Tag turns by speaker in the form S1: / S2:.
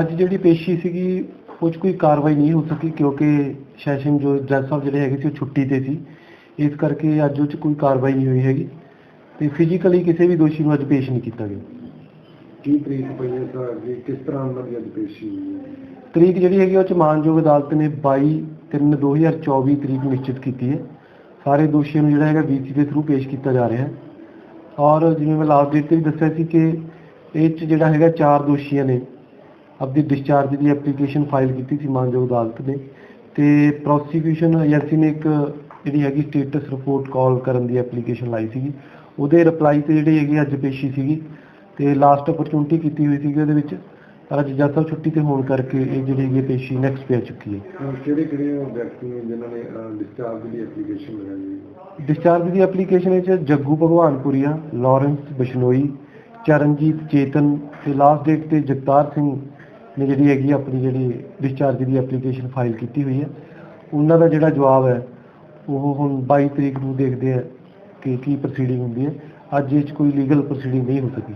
S1: ਅੱਜ ਜਿਹੜੀ ਪੇਸ਼ੀ ਸੀਗੀ 'ਚ ਕੋਈ ਕਾਰਵਾਈ ਨਹੀਂ ਹੋ ਸਕੀ ਕਿਉਂਕਿ ਸੈਸ਼ਨ ਜੋ ਜੱਜ ਸਾਹਿਬ ਜਿਹੜੇ ਹੈਗੇ ਸੀ ਉਹ ਛੁੱਟੀ ਤੇ ਸੀ। ਇਸ ਕਰਕੇ ਅੱਜ ਉਹ 'ਚ ਕੋਈ ਕਾਰਵਾਈ ਨਹੀਂ ਹੋਈ ਹੈਗੀ ਤੇ ਫਿਜ਼ੀਕਲੀ ਕਿਸੇ ਵੀ ਦੋਸ਼ੀ ਨੂੰ ਅੱਜ ਪੇਸ਼ ਨਹੀਂ ਕੀਤਾ ਗਿਆ।
S2: ਕੀ ਤਰੀਕ ਪਈ ਹੈ ਸਰ ਜੀ ਕਿਸ ਤਰ੍ਹਾਂ ਉਹਨਾਂ ਦੀ ਅੱਜ ਪੇਸ਼ੀ ਹੋਈ ਹੈ?
S1: ਤਰੀਕ ਜਿਹੜੀ ਹੈਗੀ ਉਹ 'ਚ ਮਾਨਯੋਗ ਅਦਾਲਤ ਨੇ 22 3 2024 ਤਰੀਕ ਨਿਸ਼ਚਿਤ ਕੀਤੀ ਹੈ। ਸਾਰੇ ਦੋਸ਼ੀਆਂ ਨੂੰ ਜਿਹੜਾ ਹੈਗਾ ਵੀਸੀ ਦੇ ਥਰੂ ਪੇਸ਼ ਕੀਤਾ ਜਾ ਰਿਹਾ ਹੈ। ਔਰ ਜਿਵੇਂ ਮੈਂ ਲਾਸਟ ਡੇਟ ਤੇ ਵੀ ਦੱਸਿਆ ਸੀ ਕਿ ਇਹ 'ਚ ਜਿਹੜਾ ਹੈਗਾ ਚਾਰ ਦੋਸ਼ੀਆਂ ਨੇ। ਆਪਣੀ ਡਿਸਚਾਰਜ ਦੀ ਐਪਲੀਕੇਸ਼ਨ ਫਾਈਲ ਕੀਤੀ ਸੀ ਮਾਨਯੋਗ ਅਦਾਲਤ ਨੇ ਤੇ ਪ੍ਰੋਸੀਕਿਊਸ਼ਨ ਏਜੰਸੀ ਨੇ ਇੱਕ ਜਿਹੜੀ ਹੈਗੀ ਸਟੇਟਸ ਰਿਪੋਰਟ ਕਾਲ ਕਰਨ ਦੀ ਐਪਲੀਕੇਸ਼ਨ ਲਾਈ ਸੀਗੀ। ਉਹਦੇ ਰਿਪਲਾਈ ਤੇ ਜਿਹੜੀ ਹੈਗੀ ਅੱਜ ਪੇਸ਼ੀ ਸੀਗੀ ਤੇ ਲਾਸਟ ਅਪਰਚੂਨਿਟੀ ਕੀਤੀ ਹੋਈ ਸੀਗੀ ਉਹਦੇ ਵਿੱਚ। ਪਰ ਅੱਜ ਜੱਜ ਸਾਹਿਬ ਛੁੱਟੀ ਤੇ ਹੋਣ ਕਰਕੇ ਇਹ ਜਿਹੜੀ ਹੈਗੀ ਪੇਸ਼ੀ ਨੈਕਸਟ ਪੈ ਚੁੱਕੀ ਹੈ।
S2: ਕਿਹੜੇ ਕਿਹੜੇ ਵਿਅਕਤੀ ਨੇ ਜਿਨ੍ਹਾਂ ਨੇ ਡਿਸਚਾਰਜ ਦੀ ਐਪਲੀਕੇਸ਼ਨ ਲਗਾਈ
S1: ਡਿਸਚਾਰਜ ਦੀ ਐਪਲੀਕੇਸ਼ਨ ਵਿੱਚ ਜੱਗੂ ਭਗਵਾਨਪੁਰੀਆ ਲਾਰੈਂਸ ਬਿਸ਼ਨੋਈ ਚਰਨਜੀਤ ਚੇਤਨ ਤੇ ਲਾਸਟ ਡੇਟ ਤੇ ਜਗਤਾਰ ਸਿੰਘ ਨੇ ਜਿਹੜੀ ਹੈਗੀ ਆਪਣੀ ਜਿਹੜੀ ਡਿਸਚਾਰਜ ਦੀ ਐਪਲੀਕੇਸ਼ਨ ਫਾਈਲ ਕੀਤੀ ਹੋਈ ਹੈ ਉਹਨਾਂ ਦਾ ਜਿਹੜਾ ਜਵਾਬ ਹੈ, ਉਹ ਹੁਣ 22 ਤਰੀਕ ਨੂੰ ਦੇਖਦੇ ਆ ਕਿ ਕੀ ਪ੍ਰੋਸੀਡਿੰਗ ਹੁੰਦੀ ਹੈ। ਅੱਜ ਇਹ 'ਚ ਕੋਈ ਲੀਗਲ ਪ੍ਰੋਸੀਡਿੰਗ ਨਹੀਂ ਹੋ ਸਕੀ।